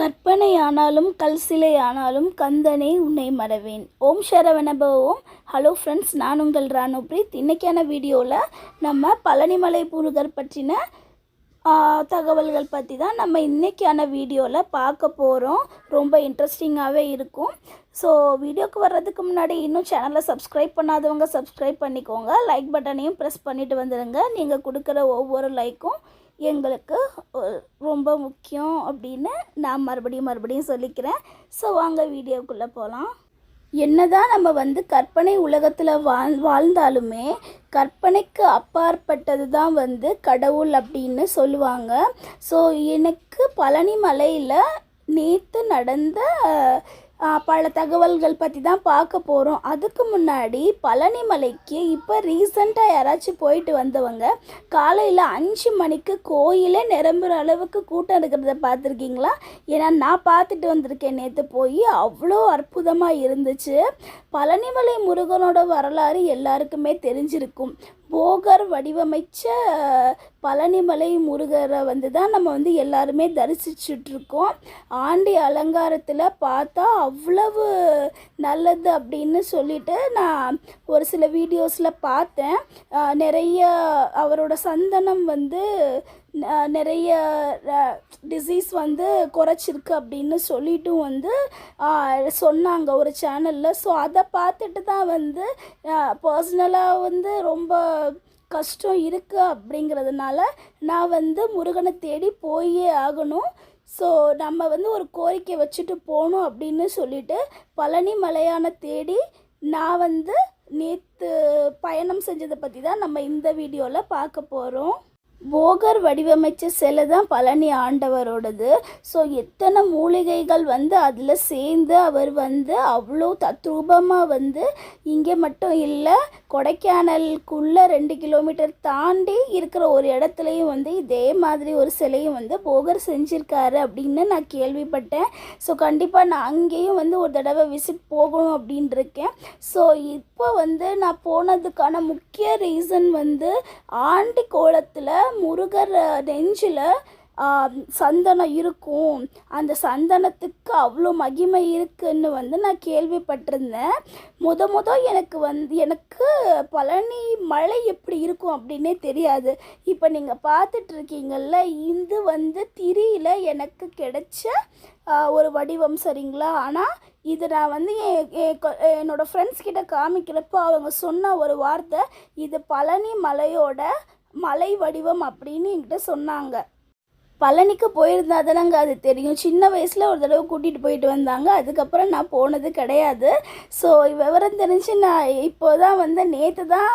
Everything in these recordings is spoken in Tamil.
கற்பனையானாலும் கல் சிலையானாலும் கந்தனே உன்னை மறவேன். ஓம் சரவணப ஓம். ஹலோ ஃப்ரெண்ட்ஸ் நான் உங்கள் ராணுப்ரீத் இன்றைக்கான வீடியோவில் நம்ம பழனிமலை முருகர் பற்றின தகவல்கள் பற்றி தான் நம்ம இன்றைக்கான வீடியோவில் பார்க்க போகிறோம் ரொம்ப இன்ட்ரெஸ்டிங்காகவே இருக்கும். ஸோ வீடியோக்கு வர்றதுக்கு முன்னாடி இன்னும் சேனலை சப்ஸ்கிரைப் பண்ணாதவங்க சப்ஸ்கிரைப் பண்ணிக்கோங்க. லைக் பட்டனையும் ப்ரெஸ் பண்ணிவிட்டு வந்துடுங்க நீங்கள் கொடுக்குற ஒவ்வொரு லைக்கும் எங்களுக்கு ரொம்ப முக்கியம் அப்படின்னு நான் மறுபடியும் மறுபடியும் சொல்லிக்கிறேன். ஸோ வாங்க வீடியோக்குள்ளே போகலாம் என்னதான் நம்ம வந்து கற்பனை உலகத்தில் வாழ் வாழ்ந்தாலுமே கற்பனைக்கு அப்பாற்பட்டது தான் வந்து கடவுள் அப்படின்னு சொல்லுவாங்க. ஸோ எனக்கு பழனி மலையில் நேற்று நடந்த பல தகவல்கள் பற்றி தான் பார்க்க போகிறோம் அதுக்கு முன்னாடி பழனி மலைக்கு இப்போ ரீசண்டாக யாராச்சும் போயிட்டு வந்தவங்க காலையில் அஞ்சு மணிக்கு கோயிலே நிரம்புற அளவுக்கு கூட்டம் இருக்கிறத பார்த்துருக்கீங்களா? ஏன்னா நான் பார்த்துட்டு வந்திருக்கேன். நேற்று போய் அவ்வளோ அற்புதமாக இருந்துச்சு. பழனிமலை முருகனோட வரலாறு எல்லாருக்குமே தெரிஞ்சிருக்கும். போகர் வடிவமைச்ச பழனிமலை முருகரை வந்து தான் நம்ம வந்து எல்லாருமே தரிசிச்சுட்ருக்கோம். ஆண்டி அலங்காரத்தில் பார்த்தா அவ்வளவு நல்லது அப்படின்னு சொல்லிட்டு நான் ஒரு சில வீடியோஸில் பார்த்தேன். நிறைய அவரோட சந்தனம் வந்து நிறைய டிசீஸ் வந்து குறைச்சிருக்கு அப்படின்னு சொல்லிட்டும் வந்து சொன்னாங்க ஒரு சேனலில் ஸோ அதை பார்த்துட்டு தான் வந்து பர்சனலாக வந்து ரொம்ப கஷ்டம் இருக்குது அப்படிங்கிறதுனால நான் வந்து முருகனை தேடி போயே ஆகணும். ஸோ நம்ம வந்து ஒரு கோரிக்கை வச்சுட்டு போகணும் அப்படின்னு சொல்லிட்டு பழனி மலையான தேடி நான் வந்து நேற்று பயணம் செஞ்சதை பற்றி தான் நம்ம இந்த வீடியோவில் பார்க்க போகிறோம் போகர் வடிவமைச்ச சிலை தான் பழனி ஆண்டவரோடது. ஸோ எத்தனை மூலிகைகள் வந்து அதில் சேர்ந்து அவர் வந்து அவ்வளோ தத்ரூபமாக வந்து இங்கே மட்டும் இல்லை கொடைக்கானலுக்குள்ளே ரெண்டு கிலோமீட்டர் தாண்டி இருக்கிற ஒரு இடத்துலையும் வந்து இதே மாதிரி ஒரு சிலையும் வந்து போகர் செஞ்சுருக்காரு அப்படின்னு நான் கேள்விப்பட்டேன். ஸோ கண்டிப்பாக நான் அங்கேயும் வந்து ஒரு தடவை விசிட் போகணும் அப்படின்னு இருக்கேன் ஸோ இப்போ வந்து நான் போனதுக்கான முக்கிய ரீசன் வந்து ஆண்டி கோலத்தில் முருகர் நெஞ்சில் சந்தனம் இருக்கும். அந்த சந்தனத்துக்கு அவ்வளோ மகிமை இருக்குன்னு வந்து நான் கேள்விப்பட்டிருந்தேன். முத முத எனக்கு வந்து எனக்கு பழனி மலை எப்படி இருக்கும் அப்படின்னே தெரியாது. இப்போ நீங்கள் பார்த்துட்ருக்கீங்கல்ல இது வந்து திரியில் எனக்கு கிடைச்ச ஒரு வடிவம் சரிங்களா? ஆனால் இது நான் வந்து என் என் ஃப்ரெண்ட்ஸ் கிட்ட காமிக்கிறப்போ அவங்க சொன்ன ஒரு வார்த்தை இது பழனி மலையோட மலை வடிவம் அப்படின்னு என்கிட்ட சொன்னாங்க. பழனிக்கு போயிருந்தா தானங்க அது தெரியும். சின்ன வயசில் ஒரு தடவை கூட்டிகிட்டு போயிட்டு வந்தாங்க. அதுக்கப்புறம் நான் போனது கிடையாது. ஸோ விவரம் தெரிஞ்சு நான் இப்போ தான் வந்து நேற்று தான்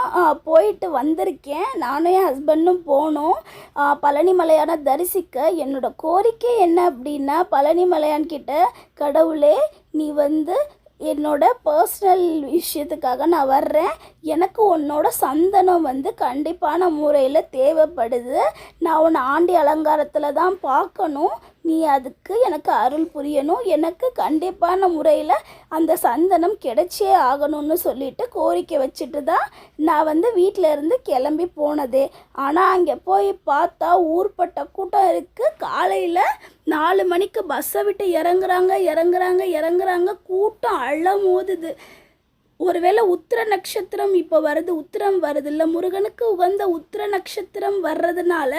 போயிட்டு வந்திருக்கேன். நானும் என் ஹஸ்பண்டும் போனோம். பழனி மலையான தரிசிக்க. என்னோட கோரிக்கை என்ன அப்படின்னா பழனி மலையான்கிட்ட கடவுளே நீ வந்து என்னோட பர்சனல் விஷயத்துக்காக நான் வர்றேன். எனக்கு உன்னோட சந்தனம் வந்து கண்டிப்பான முறையில் தேவைப்படுது. நான் உன்னை ஆண்டி அலங்காரத்தில் தான் பார்க்கணும். நீ அதுக்கு எனக்கு அருள் புரியணும். எனக்கு கண்டிப்பான முறையில் அந்த சந்தனம் கிடைச்சே ஆகணும்னு சொல்லிட்டு கோரிக்கை வச்சுட்டு தான் நான் வந்து வீட்டில் இருந்து கிளம்பி போனது. ஆனால் அங்கே போய் பார்த்தா ஊர்பட்ட கூட்டம் இருக்குது காலையில் நாலு மணிக்கு பஸ்ஸை விட்டு இறங்குறாங்க இறங்குறாங்க இறங்குறாங்க. கூட்டம் அழ மோதுது ஒருவேளை உத்திர நட்சத்திரம் இப்போ வருது உத்திரம் வருது இல்லை முருகனுக்கு உகந்த உத்திர நட்சத்திரம் வர்றதுனால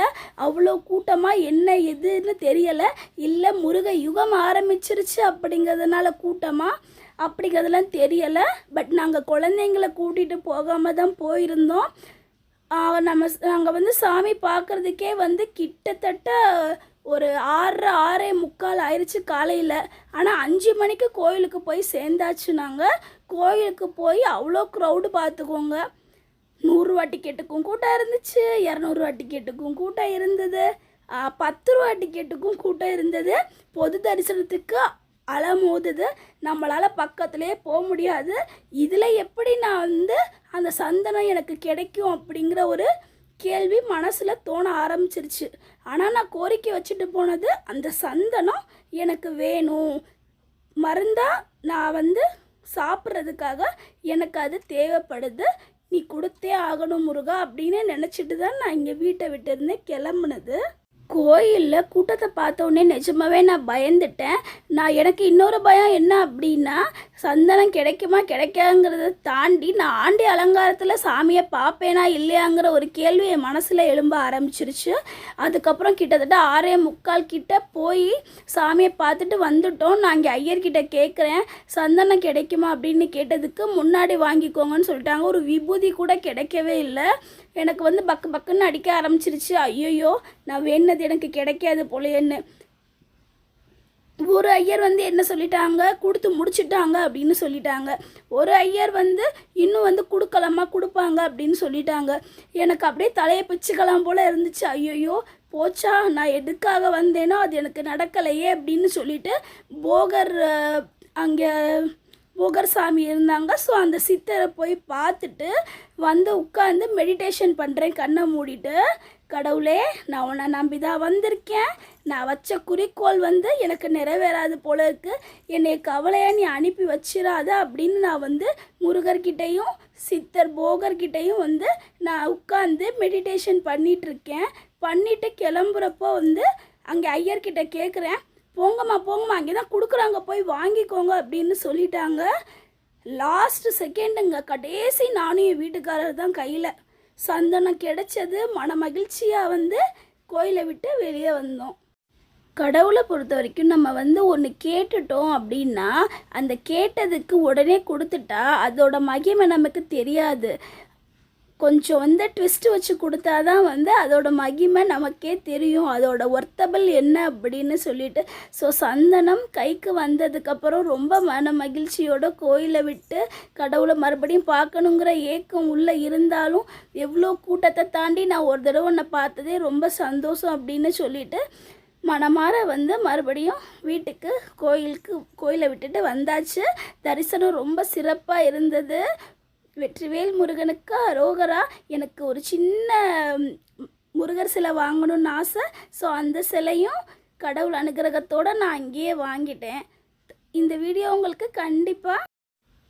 அவ்வளோ கூட்டமாக என்ன எதுன்னு தெரியலை. இல்லை முருக யுகம் ஆரம்பிச்சிருச்சு அப்படிங்கிறதுனால கூட்டமாக அப்படிங்கிறதுலாம் தெரியலை. பட் நாங்கள் குழந்தைங்கள கூட்டிகிட்டு போகாமல் தான் போயிருந்தோம். நம்ம நாங்கள் வந்து சாமி பார்க்குறதுக்கே வந்து கிட்டத்தட்ட ஒரு ஆறரை ஆறே முக்கால் ஆயிடுச்சு காலையில். ஆனால் அஞ்சு மணிக்கு கோயிலுக்கு போய் சேர்ந்தாச்சு நாங்கள் கோயிலுக்கு போய் அவ்வளோ க்ரௌடு பார்த்துக்கோங்க நூறுரூவா டிக்கெட்டுக்கும் கூட்டம் இருந்துச்சு. இரநூறுவா டிக்கெட்டுக்கும் கூட்டம் இருந்தது. பத்து ரூபா டிக்கெட்டுக்கும் கூட்டம் இருந்தது. பொது தரிசனத்துக்கு அலமோதுது. நம்மளால் பக்கத்துலேயே போக முடியாது. இதில் எப்படி நான் வந்து அந்த சந்தனம் எனக்கு கிடைக்கும் அப்படிங்கிற ஒரு கேள்வி மனசில் தோண ஆரம்பிச்சிருச்சு. ஆனால் நான் கோரிக்கை வச்சுட்டு போனது அந்த சந்தனம் எனக்கு வேணும். மருந்தா நான் வந்து சாப்பிட்றதுக்காக எனக்கு அது தேவைப்படுது. நீ கொடுத்தே ஆகணும் முருகா அப்படின்னு நினச்சிட்டு தான் நான் இங்கே வீட்டை விட்டு இருந்தேன் கிளம்புனது. கோயிலில் கூட்டத்தை பார்த்த உடனே நிஜமாவே நான் பயந்துட்டேன். நான் எனக்கு இன்னொரு பயம் என்ன அப்படின்னா சந்தனம் கிடைக்குமா கிடைக்காங்கிறத தாண்டி நான் ஆண்டி அலங்காரத்தில் சாமியை பார்ப்பேனா இல்லையாங்கிற ஒரு கேள்வி என் மனசில் எழும்ப ஆரம்பிச்சிருச்சு. அதுக்கப்புறம் கிட்டத்தட்ட ஆறே முக்கால் கிட்ட போய் சாமியை பார்த்துட்டு வந்துட்டோம். நான் இங்கே ஐயர்கிட்ட கேட்குறேன் சந்தனம் கிடைக்குமா அப்படின்னு கேட்டதுக்கு முன்னாடி வாங்கிக்கோங்கன்னு சொல்லிட்டாங்க. ஒரு விபூதி கூட கிடைக்கவே இல்லை. எனக்கு வந்து பக்கு பக்குன்னு அடிக்க ஆரம்பிச்சிருச்சு. ஐயோயோ நான் வேணுனது எனக்கு கிடைக்காது போலேன்னு ஒரு ஐயர் வந்து என்ன சொல்லிட்டாங்க? கொடுத்து முடிச்சுட்டாங்க அப்படின்னு சொல்லிட்டாங்க. ஒரு ஐயர் வந்து இன்னும் வந்து கொடுக்கலாமா கொடுப்பாங்க அப்படின்னு சொல்லிட்டாங்க. எனக்கு அப்படியே தலையை பிச்சுக்கலாம் போல இருந்துச்சு. ஐயோயோ போச்சா நான் எதுக்காக வந்தேனோ அது எனக்கு நடக்கலையே அப்படின்னு சொல்லிட்டு போகர் அங்கே புகர் சாமி இருந்தாங்க. ஸோ அந்த சித்தரை போய் பார்த்துட்டு வந்து உட்காந்து மெடிடேஷன் பண்ணுறேன் கண்ணை மூடிட்டு கடவுளே நான் உன்னை நம்பி தான் வந்திருக்கேன். நான் வச்ச குறிக்கோள் வந்து எனக்கு நிறைவேறாது போல இருக்குது என்னை கவலையாக நீ அனுப்பி வச்சிடாத அப்படின்னு நான் வந்து முருகர்கிட்டையும் சித்தர் போகர்கிட்டையும் வந்து நான் உட்காந்து மெடிடேஷன் பண்ணிகிட்ருக்கேன் பண்ணிவிட்டு கிளம்புறப்போ வந்து அங்கே ஐயர்கிட்ட கேட்குறேன் போங்கம்மா போங்கம்மா அங்கே தான் கொடுக்குறாங்க போய் வாங்கிக்கோங்க அப்படின்னு சொல்லிட்டாங்க. லாஸ்ட் செகண்டுங்க கடைசி நானும் என் வீட்டுக்காரர் தான் கையில். சந்தனம் கிடைச்சது மன மகிழ்ச்சியாக வந்து கோயிலை விட்டு வெளியே வந்தோம். கடவுளை பொறுத்த வரைக்கும் நம்ம வந்து ஒன்று கேட்டுட்டோம் அப்படின்னா அந்த கேட்டதுக்கு உடனே கொடுத்துட்டா அதோட மகிமை நமக்கு தெரியாது. கொஞ்சம் வந்து ட்விஸ்ட் வச்சு கொடுத்தா தான் வந்து அதோட மகிமை நமக்கே தெரியும். அதோட ஒர்த்தபிள் என்ன அப்படின்னு சொல்லிட்டு ஸோ சந்தனம் கைக்கு வந்ததுக்கப்புறம் ரொம்ப மன மகிழ்ச்சியோட கோயிலை விட்டு கடவுளை மறுபடியும் பார்க்கணுங்கிற ஏக்கம் உள்ளே இருந்தாலும் எவ்வளோ கூட்டத்தை தாண்டி நான் ஒரு தடவை உன்னை பார்த்ததே ரொம்ப சந்தோஷம் அப்படின்னு சொல்லிட்டு மனமார வந்து மறுபடியும் வீட்டுக்கு கோயிலுக்கு கோயிலை விட்டுட்டு வந்தாச்சு. தரிசனம் ரொம்ப சிறப்பாக இருந்தது. வெற்றிவேல் முருகனுக்கு அரோகரா. எனக்கு ஒரு சின்ன முருகர் சிலை வாங்கணும்னு ஆசை. ஸோ அந்த சிலையும் கடவுள் அனுகிரகத்தோடு நான் அங்கேயே வாங்கிட்டேன். இந்த வீடியோ உங்களுக்கு கண்டிப்பாக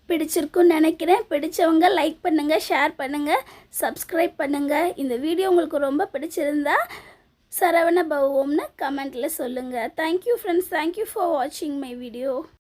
பிடிச்சிருக்குன்னு நினைக்கிறேன். பிடிச்சவங்க லைக் பண்ணுங்கள் ஷேர் பண்ணுங்கள் சப்ஸ்கிரைப் பண்ணுங்கள் இந்த வீடியோ உங்களுக்கு ரொம்ப பிடிச்சிருந்தா சரவண பவம்னு கமெண்ட்டில் சொல்லுங்கள் thank you friends thank you for வாட்சிங் மை வீடியோ